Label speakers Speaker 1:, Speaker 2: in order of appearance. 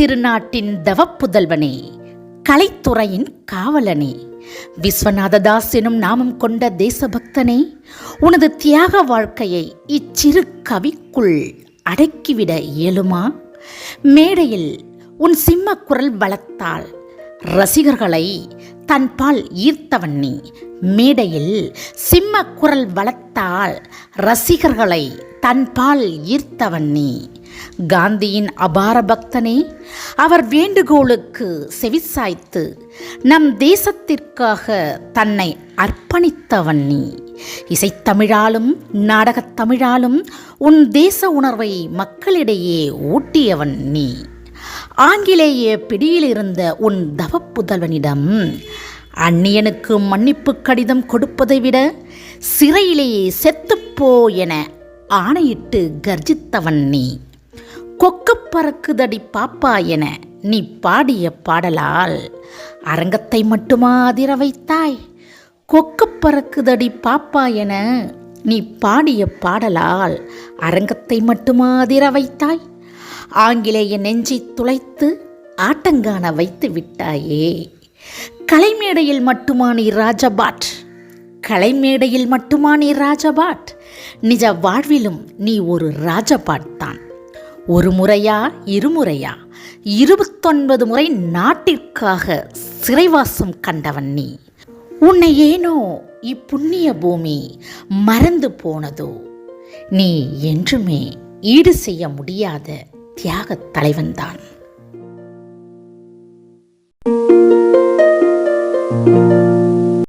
Speaker 1: திருநாட்டின் தவப்புதல்வனே கலைத்துறையின் காவலனே. விஸ்வநாததாஸ் எனும் நாமம் கொண்ட தேசபக்தனே உனது தியாக வாழ்க்கையை இச்சிறு கவிக்குள் அடக்கிவிட இயலுமா? மேடையில் உன் சிம்ம குரல் வளர்த்தால் ரசிகர்களை தன்பால் ஈர்த்தவன் நீ. மேடையில் சிம்ம குரல் வளர்த்தால் ரசிகர்களை தன்பால் ஈர்த்தவன் நீ. காந்தியின் அபார பக்தனே அவர் வேண்டுகோளுக்கு செவிசாய்த்து நம் தேசத்திற்காக தன்னை அர்ப்பணித்தவன் நீ. இசைத்தமிழாலும் நாடகத் தமிழாலும் உன் தேச உணர்வை மக்களிடையே ஊட்டியவன் நீ. ஆங்கிலேய பிடியிலிருந்த உன் தவப்புதல்வனிடம் அந்நியனுக்கு மன்னிப்பு கடிதம் கொடுப்பதை விட சிறையிலேயே செத்துப்போ என ஆணையிட்டு கர்ஜித்தவன் நீ. கொக்க பறக்குதடி பாப்பா என நீ பாடிய பாடலால் அரங்கத்தை மட்டுமா அதிர வைத்தாய். கொக்கு பறக்குதடி பாப்பா என நீ பாடிய பாடலால் அரங்கத்தை மட்டுமா அதிர வைத்தாய். ஆங்கிலேய நெஞ்சை துளைத்து ஆட்டங்கான வைத்து விட்டாயே. கலைமேடையில் மட்டுமா நீ ராஜபாட்? கலைமேடையில் மட்டுமா நீ ராஜபாட்? நிஜ வாழ்விலும் நீ ஒரு ராஜபாட் தான் ஒரு முறையா இருமுறையா இருபத்தொன்பது முறை நாட்டிற்காக சிறைவாசம் கண்டவன் நீ. உன்னை ஏனோ இப்புண்ணிய பூமி மறந்து போனதோ? நீ என்றுமே ஈடு செய்ய முடியாத தியாகத் தலைவன்தான்.